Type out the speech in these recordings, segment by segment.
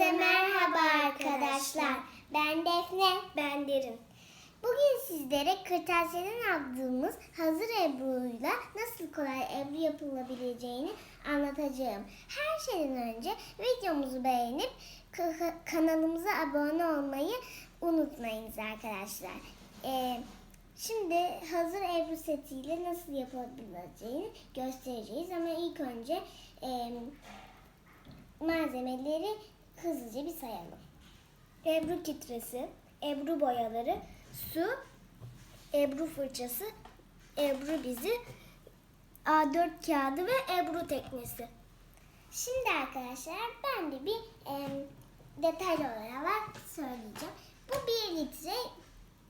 Herkese merhaba arkadaşlar. Ben Defne. Ben Derin. Bugün sizlere kırtasiyeden aldığımız hazır Ebru'yla nasıl kolay Ebru yapılabileceğini anlatacağım. Her şeyden önce videomuzu beğenip ka- kanalımıza abone olmayı unutmayınız arkadaşlar. Ee, şimdi hazır Ebru setiyle nasıl yapılabileceğini göstereceğiz ama ilk önce e, malzemeleri hızlıca bir sayalım. Ebru kitresi, Ebru boyaları, su, Ebru fırçası, Ebru bizi, A4 kağıdı ve Ebru teknesi. Şimdi arkadaşlar ben de bir e, detaylı olarak söyleyeceğim. Bu bir litre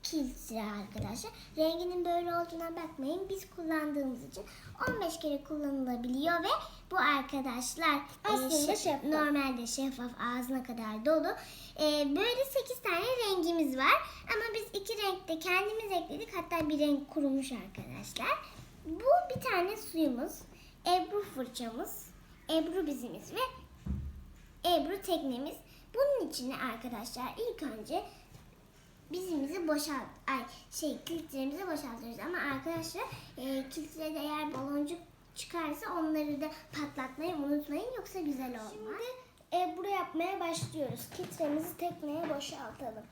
filtre arkadaşlar. Renginin böyle olduğuna bakmayın. Biz kullandığımız için 15 kere kullanılabiliyor ve bu arkadaşlar e, Aslında şe- şeffaf. Normalde şeffaf ağzına kadar dolu. E, böyle 8 tane rengimiz var. Ama biz iki renkte kendimiz ekledik. Hatta bir renk kurumuş arkadaşlar. Bu bir tane suyumuz. Ebru fırçamız. Ebru bizimiz ve Ebru teknemiz. Bunun içine arkadaşlar ilk önce bizimizi boşalt ay şey filtremizi boşaltıyoruz ama arkadaşlar e, filtrede eğer baloncuk çıkarsa onları da patlatmayı unutmayın yoksa güzel olmaz. Şimdi Ebru yapmaya başlıyoruz. Kitremizi tekneye boşaltalım.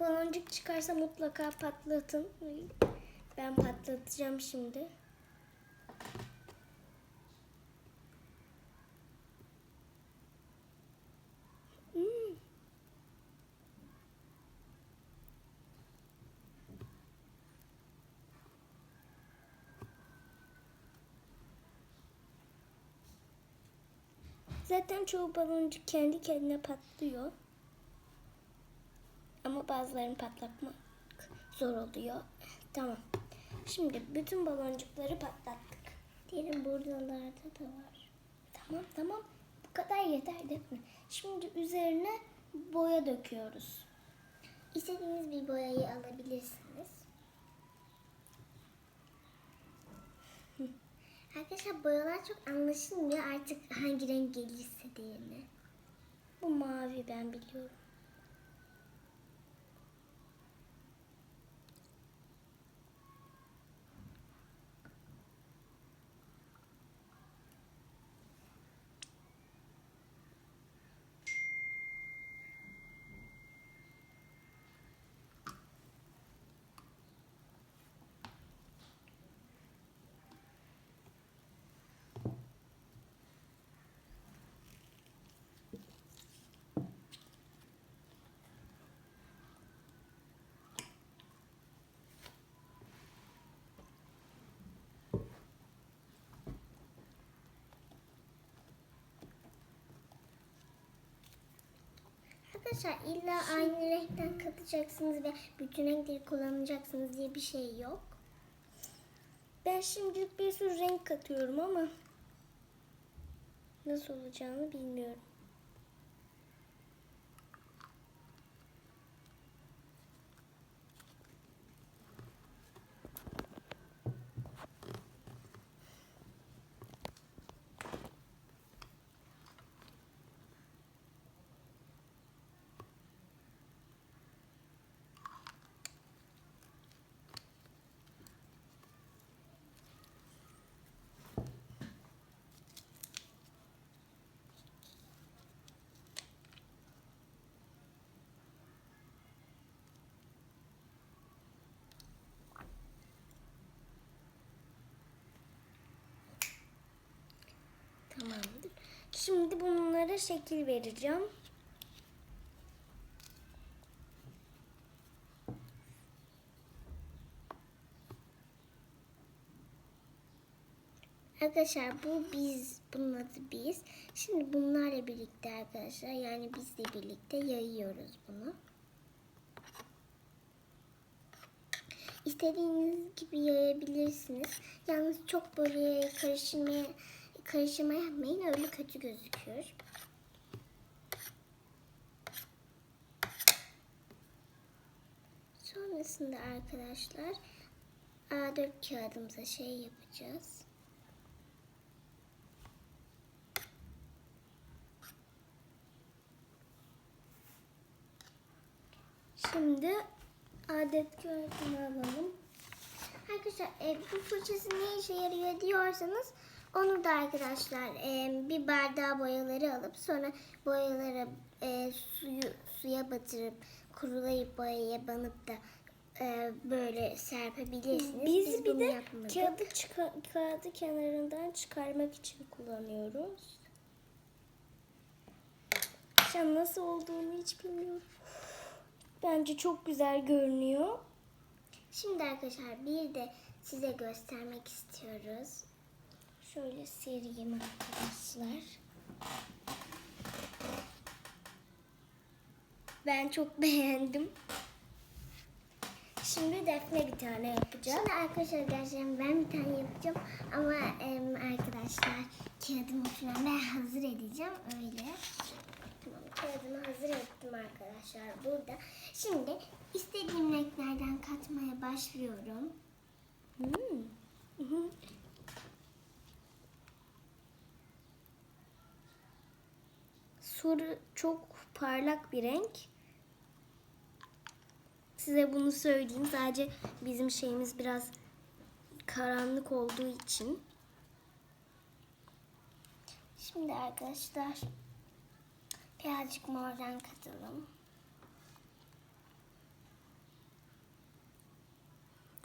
Baloncuk çıkarsa mutlaka patlatın. Ben patlatacağım şimdi. Zaten çoğu baloncuk kendi kendine patlıyor. Ama bazılarını patlatmak zor oluyor. Tamam. Şimdi bütün baloncukları patlattık. Diyelim buralarda da var. Tamam tamam. Bu kadar yeter mi? Şimdi üzerine boya döküyoruz. İstediğiniz bir boyayı alabilirsiniz. Arkadaşlar boyalar çok anlaşılmıyor artık hangi renk gelirse diye? Bu mavi ben biliyorum. Arkadaşlar illa aynı renkten katacaksınız ve bütün renkleri kullanacaksınız diye bir şey yok. Ben şimdilik bir sürü renk katıyorum ama nasıl olacağını bilmiyorum. Tamamdır. Şimdi bunlara şekil vereceğim. Arkadaşlar bu biz, bunun adı biz. Şimdi bunlarla birlikte arkadaşlar yani bizle birlikte yayıyoruz bunu. İstediğiniz gibi yayabilirsiniz. Yalnız çok böyle karıştırmaya, karıştırma yapmayın öyle kötü gözüküyor. Sonrasında arkadaşlar A4 kağıdımıza şey yapacağız. Şimdi adet kağıdını alalım. Arkadaşlar e, bu fırçası ne işe yarıyor diyorsanız onu da arkadaşlar e, bir bardağa boyaları alıp sonra boyaları e, suyu suya batırıp kurulayıp boyaya banıp da e, böyle serpebilirsiniz. Biz, bir bunu de yapmadık. kağıdı, kağıdı kenarından çıkarmak için kullanıyoruz. Şu nasıl olduğunu hiç bilmiyorum. Bence çok güzel görünüyor. Şimdi arkadaşlar bir de size göstermek istiyoruz. Şöyle sereyim arkadaşlar. Ben çok beğendim. Şimdi Defne bir tane yapacak. Şimdi arkadaşlar gerçekten ben bir tane yapacağım ama em, arkadaşlar kağıdımı falan ben hazır edeceğim öyle. Tamam kağıdımı hazır ettim arkadaşlar burada. Şimdi istediğim renklerden katmaya başlıyorum. Hmm. Sarı çok parlak bir renk. Size bunu söyleyeyim. Sadece bizim şeyimiz biraz karanlık olduğu için. Şimdi arkadaşlar birazcık mordan katalım.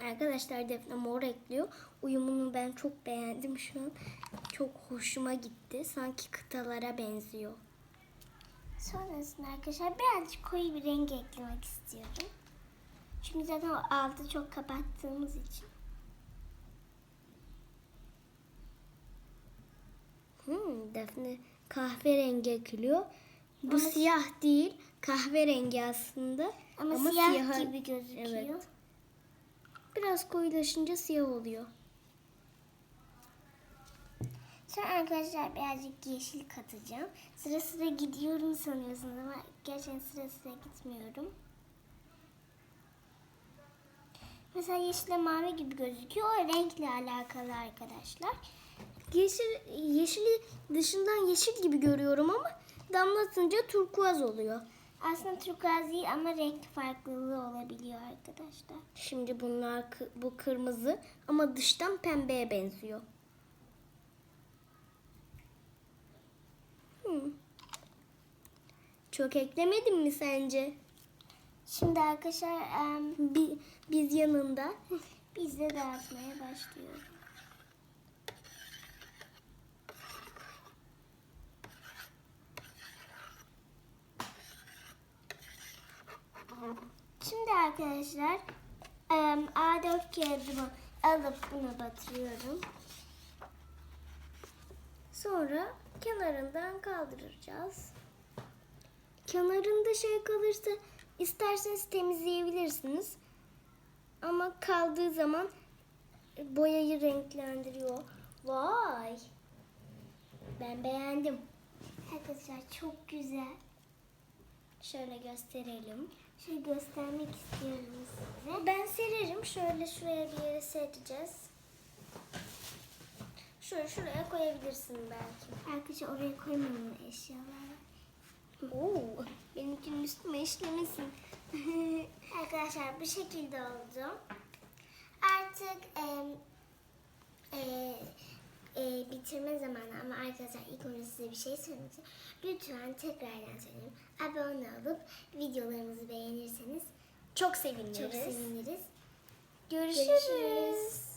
Arkadaşlar Defne mor ekliyor. Uyumunu ben çok beğendim şu an. Çok hoşuma gitti. Sanki kıtalara benziyor. Sonrasında arkadaşlar birazcık koyu bir renk eklemek istiyorum. Çünkü zaten o altı çok kapattığımız için. Hmm, Defne kahverengi ekliyor. Bu Ama- siyah değil, kahverengi aslında. Ama, Ama siyah siyaha- gibi gözüküyor. Evet. Biraz koyulaşınca siyah oluyor. Sonra arkadaşlar birazcık yeşil katacağım. Sıra sıra gidiyorum sanıyorsunuz ama gerçekten sıra sıra gitmiyorum. Mesela yeşille mavi gibi gözüküyor. O renkle alakalı arkadaşlar. Yeşil, yeşili dışından yeşil gibi görüyorum ama damlatınca turkuaz oluyor. Aslında turkuaz değil ama renk farklılığı olabiliyor arkadaşlar. Şimdi bunlar bu kırmızı ama dıştan pembeye benziyor. Hmm. Çok eklemedin mi sence? Şimdi arkadaşlar em, Bi- biz yanında. biz de dağıtmaya başlıyoruz. Şimdi arkadaşlar em, A4 kağıdımı alıp buna batırıyorum. Sonra kenarından kaldıracağız. Kenarında şey kalırsa isterseniz temizleyebilirsiniz. Ama kaldığı zaman boyayı renklendiriyor. Vay! Ben beğendim. Arkadaşlar çok güzel. Şöyle gösterelim. Şöyle göstermek istiyorum size. Ben sererim. Şöyle şuraya bir yere sereceğiz. Şöyle şuraya koyabilirsin belki. Arkadaşlar oraya koymamın eşyalar. Oo, benimkinin üstüme işlemesin. Arkadaşlar bu şekilde oldu. Artık em, e, e, bitirme zamanı ama arkadaşlar ilk önce size bir şey söyleyeceğim. Lütfen tekrardan söyleyeyim. Abone olup videolarımızı beğenirseniz Çok seviniriz. çok seviniriz. Görüşürüz. Görüşürüz.